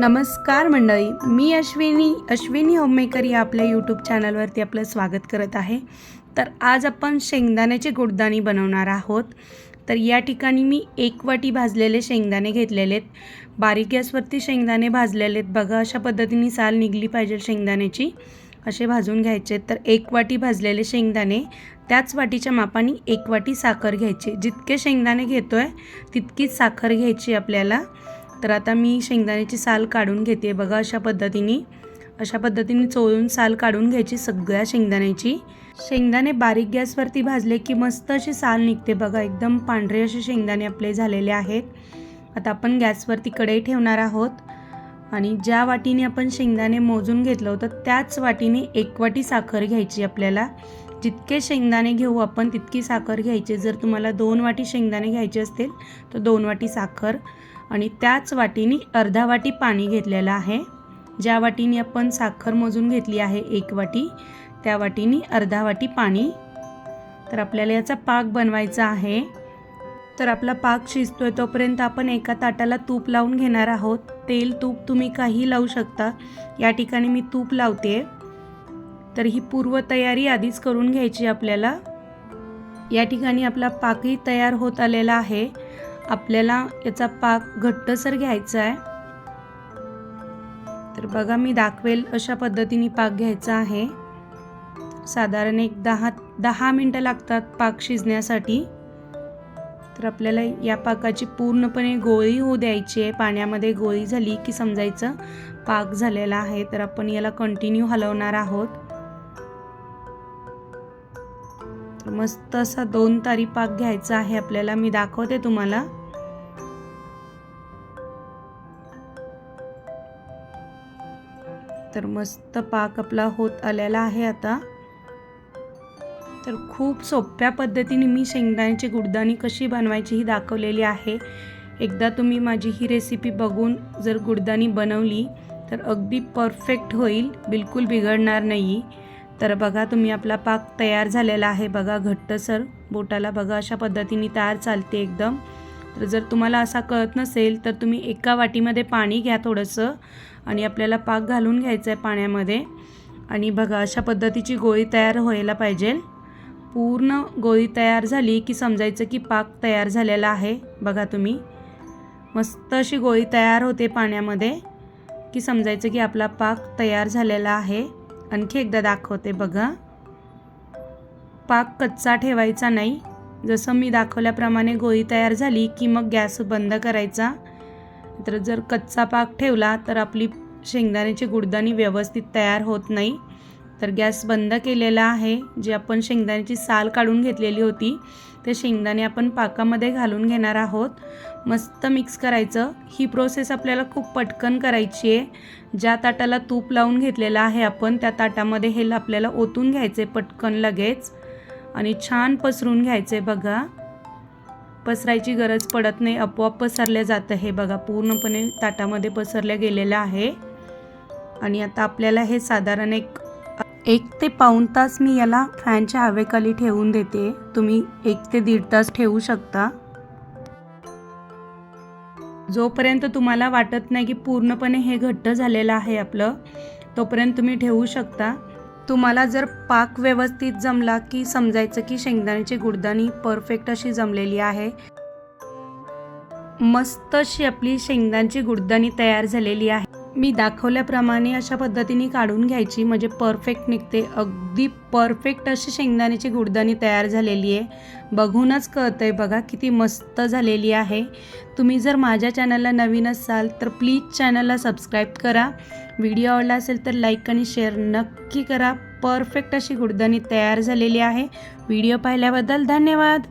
नमस्कार मंडळी मी अश्विनी अश्विनी होममेकर या आपल्या यूट्यूब चॅनलवरती आपलं स्वागत करत आहे. तर आज आपण शेंगदाण्याची गुडदाणी बनवणार आहोत. तर या ठिकाणी मी एक वाटी भाजलेले शेंगदाणे घेतलेले आहेत. बारीक गॅसवरती शेंगदाणे भाजलेले आहेत. बघा अशा पद्धतीने साल निघली पाहिजे शेंगदाण्याची. असे भाजून घ्यायचे तर एक वाटी भाजलेले शेंगदाणे त्याच वाटीच्या मापाने एक वाटी साखर घ्यायची. जितके शेंगदाणे घेतो आहे तितकीच साखर घ्यायची आपल्याला. तर आता मी शेंगदाण्याची साल काढून घेते. बघा अशा पद्धतीने अशा पद्धतीने चोळून साल काढून घ्यायची सगळ्या शेंगदाण्याची. शेंगदाणे बारीक गॅसवरती भाजले की मस्त अशी साल निघते. बघा एकदम पांढरे असे शेंगदाणे आपले झालेले आहेत. आता आपण गॅसवरती कढई ठेवणार आहोत. आणि ज्या वाटीने आपण शेंगदाणे मोजून घेतलं होतं त्याच वाटीने एक वाटी साखर घ्यायची आपल्याला. जितके शेंगदाणे घेऊ आपण तितकी साखर घ्यायची. जर तुम्हाला दोन वाटी शेंगदाणे घ्यायचे असतील तर दोन वाटी साखर. आणि त्याच वाटीने अर्धा वाटी पाणी घेतलेलं आहे. ज्या वाटीने आपण साखर मोजून घेतली आहे एक वाटी त्या वाटीने अर्धा वाटी पाणी. तर आपल्याला याचा पाक बनवायचा आहे. तर आपला पाक शिजतोय तोपर्यंत आपण एका ताटाला तूप लावून घेणार आहोत. तेल तूप तुम्ही काही लावू शकता. या ठिकाणी मी तूप लावते. तर ही पूर्वतयारी आधीच करून घ्यायची आपल्याला. या ठिकाणी आपला पाकही तयार होत आलेला आहे. आपल्याला याचा पाक घट्टसर घ्यायचा आहे. तर बघा मी दाखवेल अशा पद्धतीने पाक घ्यायचा आहे. साधारण एक दहा दहा मिनटं लागतात पाक शिजण्यासाठी. तर आपल्याला या पाकाची पूर्णपणे गोळी होऊ द्यायची आहे. पाण्यामध्ये गोळी झाली की समजायचं पाक झालेला आहे. तर आपण याला कंटिन्यू हलवणार आहोत. मस्त असा दोन तारी पाक घ्यायचा आहे आपल्याला. मी दाखवते तुम्हाला. तर मस्त पाक आपला होत आलेला आहे आता. तर खूप सोप्या पद्धतीने मी शेंगदाण्याची गुडदाणी कशी बनवायची ही दाखवलेली आहे. एकदा तुम्ही माझी ही रेसिपी बघून जर गुडदाणी बनवली तर अगदी परफेक्ट होईल बिलकुल बिघडणार नाही. तर बघा तुम्ही आपला पाक तयार झालेला आहे. बघा घट्टसर बोटाला बघा अशा पद्धतीने तयार चालते एकदम. तर जर तुम्हाला असा कळत नसेल तर तुम्ही एका वाटीमध्ये पाणी घ्या थोडंसं आणि आपल्याला पाक घालून घ्यायचं आहे पाण्यामध्ये. आणि बघा अशा पद्धतीची गोळी तयार व्हायला पाहिजे. पूर्ण गोळी तयार झाली की समजायचं की पाक तयार झालेला आहे बघा तुम्ही. मस्त अशी गोळी तयार होते पाण्यामध्ये की समजायचं की आपला पाक तयार झालेला आहे. आणखी एकदा दाखवते बघा. पाक कच्चा ठेवायचा नाही. जसं मी दाखवल्याप्रमाणे गोळी तयार झाली की मग गॅस बंद करायचा. तर जर कच्चा पाक ठेवला तर आपली शेंगदाण्याची गुडदाणी व्यवस्थित तयार होत नाही. तर गॅस बंद केलेला आहे. जे आपण शेंगदाण्याची साल काढून घेतलेली होती ते शेंगदाणे आपण पाकामध्ये घालून घेणार आहोत. मस्त मिक्स करायचं. ही प्रोसेस आपल्याला खूप पटकन करायची आहे. ज्या ताटाला तूप लावून घेतलेलं आहे आपण त्या ताटामध्ये हे आपल्याला ओतून घ्यायचे पटकन लगेच. आणि छान पसरून घ्यायचे बघा. पसरायची गरज पडत नाही आपोआप पसरल्या जातं हे बघा. पूर्णपणे ताटामध्ये पसरल्या गेलेलं आहे. आणि आता आपल्याला हे साधारण एक एक ते पाऊण तास मी याला फॅनच्या हवेखाली ठेवून देते. तुम्ही एक ते दीड तास ठेवू शकता. जोपर्यंत तुम्हाला वाटत नाही की पूर्णपणे हे घट्ट झालेलं आहे आपलं तोपर्यंत तुम्ही ठेवू शकता. तुम्हाला जर पाक व्यवस्थित जमला की समजायचं की शेंगदाण्याची गुडदाणी परफेक्ट अशी जमलेली आहे. मस्त अशी आपली शेंगदाण्याची गुडदाणी तयार झालेली आहे. मी दाखवल्याप्रमाणे अशा पद्धतीने काढून घ्यायची. म्हणजे परफेक्ट निघते. अगदी परफेक्ट अशी शेंगदाण्याची गुडदाणी तयार झालेली आहे. बघूनच कळतं आहे बघा किती मस्त झालेली आहे. तुम्ही जर माझ्या चॅनलला नवीन असाल तर प्लीज चॅनलला सबस्क्राईब करा. व्हिडिओ आवडला असेल तर लाईक आणि शेअर नक्की करा. परफेक्ट अशी गुडदाणी तयार झालेली आहे. व्हिडिओ पाहिल्याबद्दल धन्यवाद.